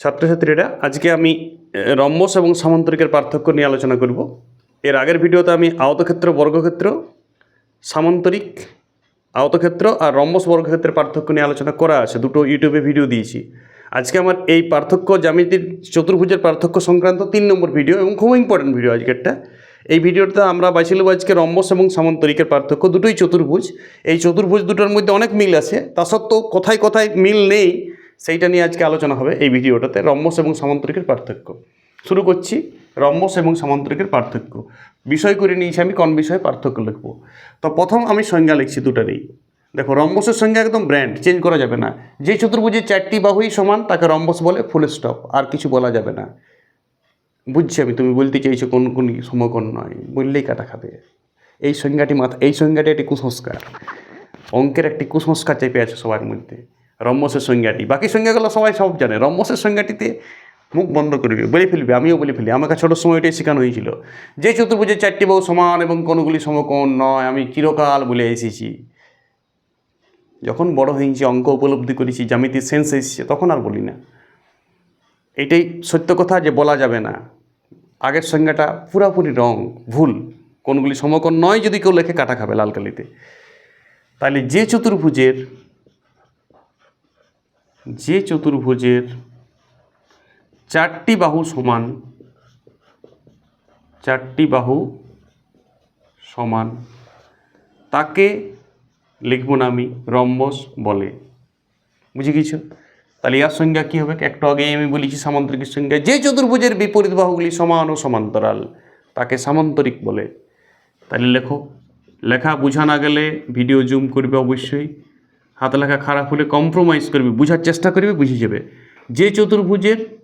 ছাত্রছাত্রীরা, আজকে আমি রম্বস এবং সামান্তরিকের পার্থক্য নিয়ে আলোচনা করব। এর আগের ভিডিওতে আমি আয়তক্ষেত্র, বর্গক্ষেত্র, সামান্তরিক আয়তক্ষেত্র আর রম্বস, বর্গক্ষেত্রের পার্থক্য নিয়ে আলোচনা করা আছে। দুটো ইউটিউবে ভিডিও দিয়েছি। আজকে আমার এই পার্থক্য, জ্যামিতির চতুর্ভুজের পার্থক্য সংক্রান্ত তিন নম্বর ভিডিও এবং খুব ইম্পর্টেন্ট ভিডিও আজকেরটা। এই ভিডিওটা আমরা নেব আজকে রম্বস এবং সামান্তরিকের পার্থক্য, দুটোই চতুর্ভুজ। এই চতুর্ভুজ দুটোর মধ্যে অনেক মিল আছে। তা সত্ত্বেও কোথায় কোথায় মিল নেই সেইটা নিয়ে আজকে আলোচনা হবে এই ভিডিওটাতে। রম্বস এবং সামান্তরিকের পার্থক্য। শুরু করছি রম্বস এবং সামান্তরিকের পার্থক্য। বিষয় করে নিয়েছি আমি, কোন বিষয়ে পার্থক্য লিখব? তো প্রথম আমি সংজ্ঞা লিখছি দুটারই দেখো রম্বসের সংজ্ঞা একদম ব্র্যান্ড, চেঞ্জ করা যাবে না। যে চতুর্ভুজের চারটি বাহুই সমান, তাকে রম্বস বলে ফুল স্টপ, আর কিছু বলা যাবে না। বুঝছি আমি, তুমি বলতে চাইছো কোন কোন সমকোণ নয়। বললেই কাটা খাবে। এই সংজ্ঞাটি মাথা, এই সংজ্ঞাটি একটি কুসংস্কার। অঙ্কের একটি কুসংস্কার চেপে আছে সবার মধ্যে। রম্বসের সংজ্ঞাটি বাকি সংজ্ঞাগুলো সবাই সব জানে। রম্বসের সংজ্ঞাটিতে মুখ বন্ধ করবে, বলে ফেলবে, আমিও বলে ফেলি। আমাকে ছোটো সময় এটাই শেখানো হয়েছিল। যে চতুর্ভুজের চারটি বহু সমান এবং কোনগুলি সমকোণ নয়, আমি চিরকাল বলে এসেছি। যখন বড় হয়েছি, অঙ্ক উপলব্ধি করেছি জ্যামিতির সেন্স এসেছে, তখন আর বলি না। এটাই সত্য কথা যে বলা যাবে না। আগের সংজ্ঞাটা পুরাপুরি রং, ভুল। কোনগুলি সমকোণ নয়, যদি কেউ লেখে কাটা খাবে লাল কালিতে। তাহলে যে চতুর্ভুজের যে চতুর্ভুজের চারটি বাহু সমান, চারটি বাহু সমান, তাকে লিখব না আমি রম্বস বলে। বুঝে গেছো তাহলে ইয়ার সংজ্ঞা কী হবে? একটু আগেই আমি বলেছি সামান্তরিকের সংজ্ঞা। যে চতুর্ভুজের বিপরীত বাহুগুলি সমান ও সমান্তরাল, তাকে সামান্তরিক বলে। তাহলে লেখো। লেখা বোঝা না গেলে ভিডিও জুম করবে অবশ্যই। হাতে লেখা খারাপ হলে কম্প্রোমাইজ করবে, বুঝার চেষ্টা করবে, বুঝে যাবে। যে চতুর্ভুজের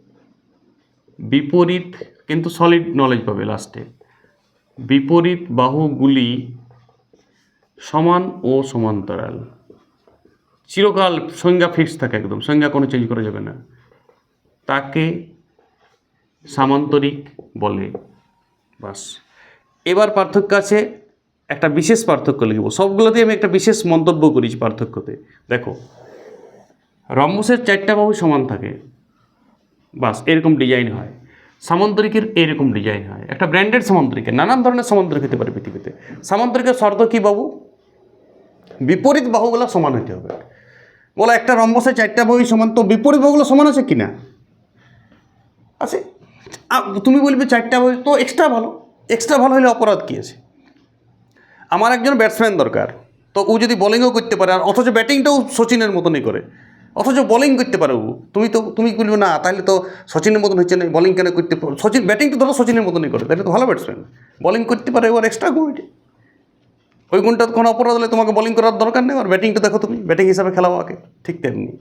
বিপরীত কিন্তু সলিড নলেজ পাবে লাস্টে বিপরীত বাহুগুলি সমান ও সমান্তরাল। চিরকাল সংজ্ঞা ফিক্স থাকে একদম, সংজ্ঞা কোনো চেঞ্জ করা যাবে না। তাকে সামান্তরিক বলে। বাস। এবার পার্থক্য আছে একটা বিশেষ পার্থক্য লিখব সবগুলোতেই আমি একটা বিশেষ মন্তব্য করেছি পার্থক্যতে। দেখো, রম্বসের চারটা বাহু সমান থাকে। বাস, এরকম ডিজাইন হয়। সামান্তরিকের এরকম ডিজাইন হয়। একটা ব্র্যান্ডেড সামান্তরিকের, নানান ধরনের সামান্তরিক হতে পারে পৃথিবীতে। সামান্তরিকের শর্ত কী বাবু? বিপরীত বাহুগুলো সমান হতে হবে। বলো, একটা রম্বসে চারটা বাহু সমান, তো বিপরীত বাহুগুলো সমান আছে কি না আছে তুমি বলবে চারটা বাহু, তো এক্সট্রা ভালো। এক্সট্রা ভালো হলে অপরাধ কী আছে? আমার একজন ব্যাটসম্যান দরকার। তো ও যদি বোলিংও করতে পারে, আর অথচ ব্যাটিংটাও সচিনের মতনই করে। অথচ বোলিং করতে পারে ও। তুমি তো, তুমি বলবে না, তাহলে তো সচিনের মতন হচ্ছে না বলিং কেন করতে সচিন ব্যাটিং তো ধরো সচিনের মতনই করে, তাহলে তো ভালো ব্যাটসম্যান বোলিং করতে পারে এবার এক্সট্রা গুণ ওই গুণটা কোনো অপরাধ হলে তোমাকে বলিং করার দরকার নেই, আর ব্যাটিংটা দেখো তুমি ব্যাটিং হিসাবে খেলাও আগে, ঠিক তেমনি।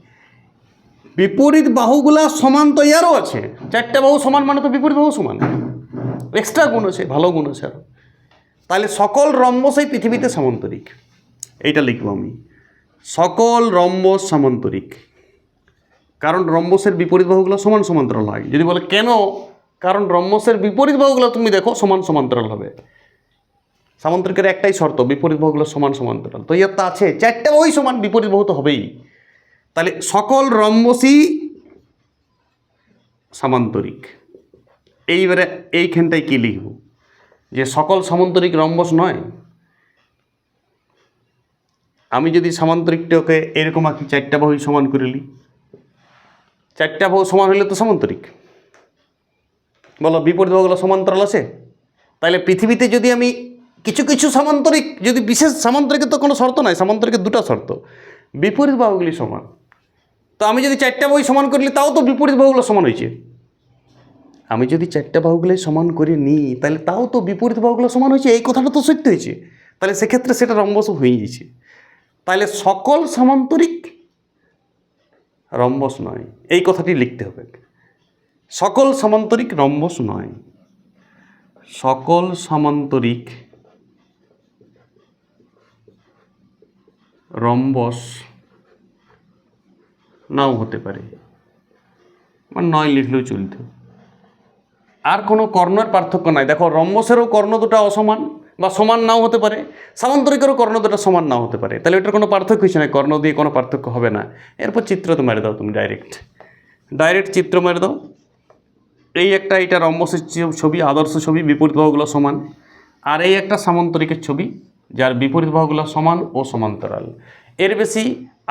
বিপরীত বাহুগুলা সমান তো ইয়ারও আছে। চারটা বাহু সমান মানে তো বিপরীত বাহু সমান। এক্সট্রা গুণ আছে, ভালো গুণ আছে আরও তাহলে সকল রম্বসই পৃথিবীতে সামান্তরিক। এইটা লিখব আমি। সকল রম্বস সামান্তরিক। কারণ রম্বসের বিপরীত বাহুগুলো সমান সমান্তরাল হয়। যদি বলে, কেন? কারণ রম্বসের বিপরীত বাহুগুলো তুমি দেখো সমান সমান্তরাল হবে। সামান্তরিকের একটাই শর্ত, বিপরীত বাহুগুলো সমান সমান্তরাল। তো ইয়ার তো আছে, চারটে বাহুই সমান, বিপরীত বাহু তো হবেই। তাহলে সকল রম্বসই সামান্তরিক। এইবারে এইখানটায় কী লিখব? যে সকল সামান্তরিক রম্বস নয়। আমি যদি সামান্তরিকটাকে এরকম আঁকি, চারটা বাহুই সমান করে নিই চারটা বাহু সমান হলে তো সামান্তরিক। বলো, বিপরীত বাহুগুলো সমান্তরাল আছে? তাহলে পৃথিবীতে যদি আমি কিছু কিছু সামান্তরিক, যদি বিশেষ সামান্তরিকের তো কোনো শর্ত নাই, সামান্তরিকের দুটো শর্ত। বিপরীত বাহুগুলি সমান। তো আমি যদি চারটা বাহু সমান করলে তাও তো বিপরীত বাহুগুলো সমান হয়েছে আমি যদি চারটা বাহুগুলো সমান করে নিই, তাহলে তাও তো বিপরীত বাহুগুলো সমান হয়েছে? এই কথাটা তো সত্য হয়েছে। তাহলে সেক্ষেত্রে সেটা রম্বস হয়ে গেছে। তাহলে সকল সামান্তরিক রম্বস নয়। এই কথাটি লিখতে হবে। সকল সামান্তরিক রম্বস নয়। সকল সামান্তরিক রম্বস নাও হতে পারে। মানে নয় লিখলেও চলতো আর কোনো কর্ণের পার্থক্য নাই। দেখো, রম্বসেরও কর্ণ দুটা অসমান বা সমান নাও হতে পারে, সামান্তরিকেরও কর্ণ দুটা সমান নাও হতে পারে। তাহলে এটার কোনো পার্থক্য হচ্ছে না, কর্ণ দিয়ে কোনো পার্থক্য হবে না। এরপর চিত্র তো মেরে দাও তুমি ডাইরেক্ট ডাইরেক্ট চিত্র মেরে দাও। এই একটা এটা রম্বসের ছবি, আদর্শ ছবি, বিপরীত বাহুগুলো সমান। আর এই একটা সামান্তরিকের ছবি, যার বিপরীত বাহুগুলো সমান ও সমান্তরাল। এর বেশি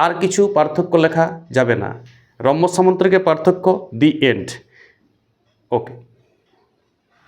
আর কিছু পার্থক্য লেখা যাবে না। রম্বস সামান্তরিকের পার্থক্য দি এন্ড। ওকে।